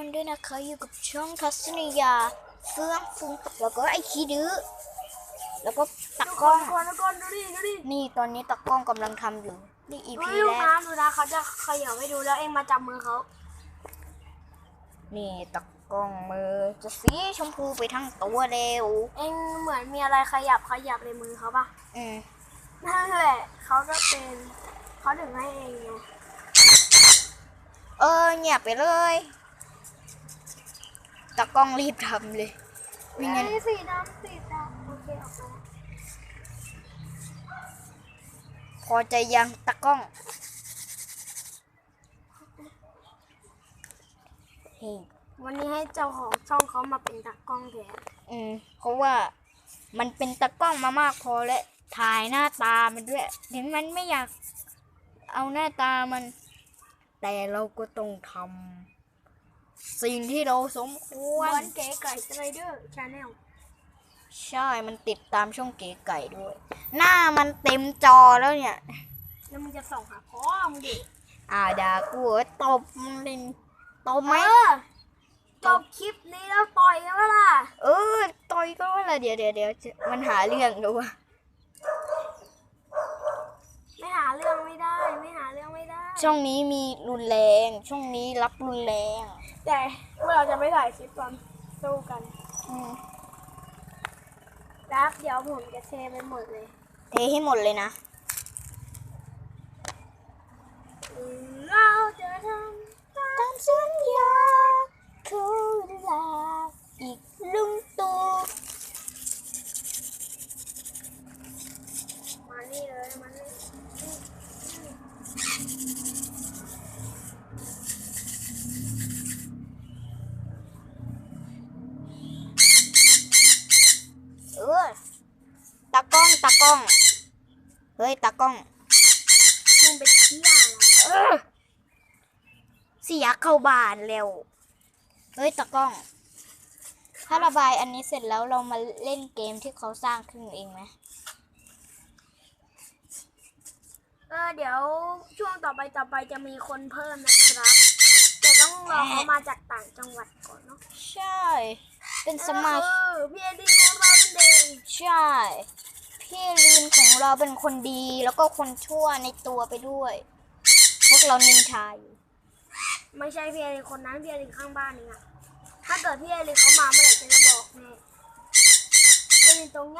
คนด้วยนะคะอยู่กับช่องทัศนียา เฟื่องฟุ้งแล้วก็ไอคีดื้อแล้วก็ตากล้องก่อนก่อนดูดิดูดินี่ตอนนี้ตากล้องกำลังทำอยู่นี่อีดูพีดิลูกแรกน้ำดูนะเขาจะเขย่าให้ดูแล้วเองมาจับมือเขานี่ตากล้องมือจะสีชมพูไปทั้งตัวเร็วเองเหมือนมีอะไรขยับขยับในมือเขาปะอืมนั่นแหละเขาก็เป็นเขาถึงให้เองไงเออเงียบไปเลย ตากล้องรีบทำเลยไม่งั้นเอ้ยสีดำสีดำโอเคออกมาพอใจยังตากล้องเฮ้ยวันนี้ให้เจ้าของช่องเขามาเป็นตากล้องแทนอืมเพราะว่ามันเป็นตากล้องมามากพอแล้วถ่ายหน้าตามันด้วยถึงมันไม่อยากเอาหน้าตามัน แต่เราก็ต้องทำ สิ่งที่เราสมควรวันเก๋ไก่สไลเดอร์ชาแนลใช่ มันติดตามช่องเก๋ไก่ด้วย หน้ามันเต็มจอแล้วเนี่ย แล้วมึงจะส่องหาพ่อมึงดิอ่าด่ากูเหรอตบมันเล่นตบไหม เออจบคลิปนี้แล้วต่อยกันวะล่ะ เออ ต่อยก็ว่าละเดี๋ยวเดี๋ยวเดี๋ยวจะมันหาเรื่องดูว่า ไม่หาเรื่องไม่ได้ ไม่หาเรื่องไม่ได้ ช่องนี้มีรุนแรง ช่องนี้รับรุนแรง แต่พวกเราจะไม่ถ่ายคลิปตอนสู้กันอืมแล้วเดี๋ยวผมจะเทไปหมดเลย เทให้หมดเลยนะ เราจะท ตามสัญญาเขาลาอีกลุงตูำมานี่เลยมานี่ เออตาก ล้องตากล้อง เฮ้ยตากล้อง มึงเป็นเที่ยอะไรเออเสียเข้าบ้านเร็ว เฮ้ยตากล้อง ถ้าระบายอันนี้เสร็จแล้วเรามาเล่นเกมที่เขาสร้างขึ้นเองไหมเออเดี๋ยวช่วงต่อไปต่อไปจะมีคนเพิ่มนะครับ แต่ต้องรอเขามาจากต่างจังหวัดก่อนเนาะใช่ เป็นสมาชิกเออพี่เอ็ดดี้ของเราเป็นเด็กใช่ พี่ลีนของเราเป็นคนดีแล้วก็คนชั่วในตัวไปด้วย พวกเรานินทาอยู่ไม่ใช่พี่เอ็ดดี้คนนั้นพี่เอ็ดดี้ข้างบ้านนี่อะถ้าเกิดพี่เอ็ดดี้เขามาเมื่อไหร่จะบอกแน่พี่เอ็ดดี้ตรงเนี้ย